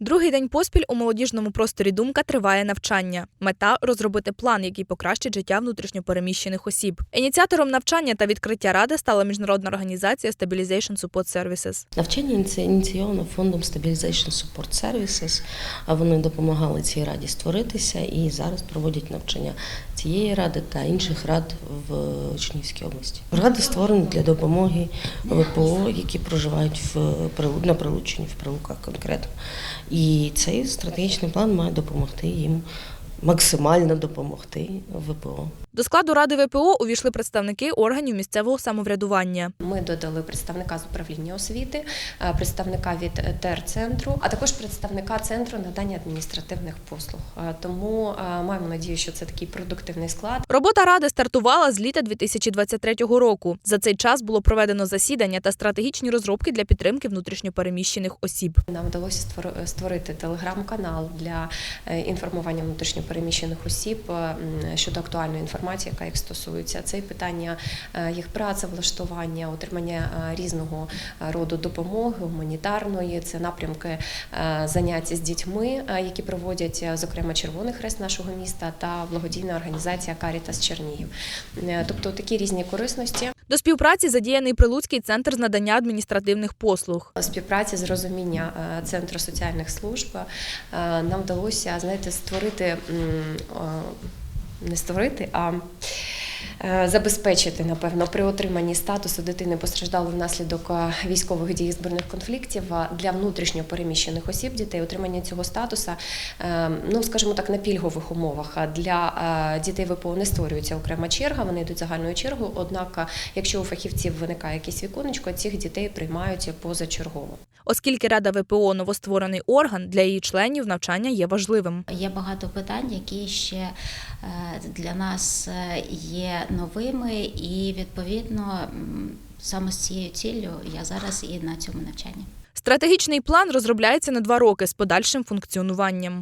Другий день поспіль у молодіжному просторі Думка триває навчання. Мета розробити план, який покращить життя внутрішньопереміщених осіб. Ініціатором навчання та відкриття ради стала міжнародна організація Stabilization Support Services. Навчання ініційовано фондом Stabilization Support Services. Вони допомагали цій раді створитися і зараз проводять навчання цієї ради та інших рад в Чернігівській області. Ради створені для допомоги ВПО, які проживають в на Прилуччині, в Прилуках конкретно. І цей стратегічний план має допомогти їм максимально допомогти ВПО. До складу ради ВПО увійшли представники органів місцевого самоврядування. Ми додали представника з управління освіти, е, представника від ТЕР-центру, а також представника центру надання адміністративних послуг. Е, Тому е, маємо надію, що це такий продуктивний склад. Робота ради стартувала з літа 2023 року. За цей час було проведено засідання та стратегічні розробки для підтримки внутрішньопереміщених осіб. Нам вдалося створ- створити телеграм-канал для інформування внутрішньопереміщених осіб е, щодо актуальної інформації, яка їх стосується. Це і питання е, їх працевлаштування, отримання е, різного роду допомоги, гуманітарної, це напрямки заняття з дітьми, які проводять, зокрема, Червоний Хрест нашого міста та благодійна організація Карітас Чернігів. Тобто такі різні корисності. До співпраці задіяний Прилуцький центр з надання адміністративних послуг. співпраці з розуміння е, центру соціальних служб е, нам вдалося знаєте, створити не створити, а забезпечити, напевно, при отриманні статусу дитини постраждалої внаслідок е, військових дій і збройних конфліктів е, для внутрішньо переміщених осіб дітей отримання цього статусу, е, ну скажімо так, на пільгових умовах. Для е, дітей ВПО не створюється окрема черга, вони йдуть загальною чергою. Однак, е, якщо у фахівців виникає якесь віконечко, цих дітей приймають позачергово. Оскільки Рада ВПО новостворений орган, для її членів навчання є важливим. Є багато питань, які ще е, для нас е, є новими, і відповідно саме з цією ціллю я зараз і на цьому навчанні. Стратегічний план розробляється на два роки з подальшим функціонуванням.